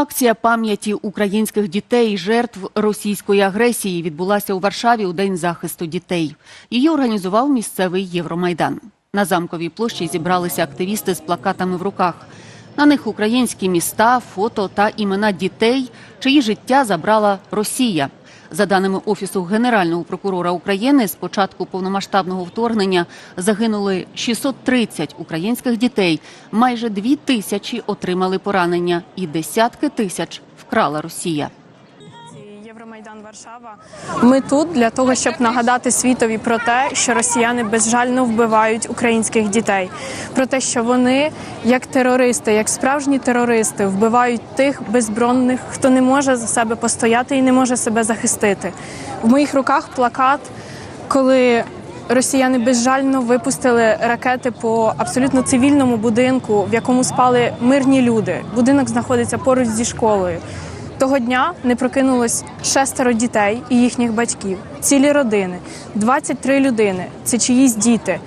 Акція пам'яті українських дітей жертв російської агресії відбулася у Варшаві у День захисту дітей. Її організував місцевий Євромайдан. На замковій площі зібралися активісти з плакатами в руках. На них українські міста, фото та імена дітей, чиї життя забрала Росія. За даними Офісу Генерального прокурора України, з початку повномасштабного вторгнення загинули 630 українських дітей, майже дві тисячі отримали поранення і десятки тисяч вкрала Росія. Євромайдан Варшава. Ми тут для того, щоб нагадати світові про те, що росіяни безжально вбивають українських дітей, про те, що вони, як терористи, як справжні терористи, вбивають тих безбронних, хто не може за себе постояти і не може себе захистити. В моїх руках плакат, коли росіяни безжально випустили ракети по абсолютно цивільному будинку, в якому спали мирні люди. Будинок знаходиться поруч зі школою. Того дня не прокинулось шестеро дітей і їхніх батьків, цілі родини, 23 людини. Це чиїсь діти.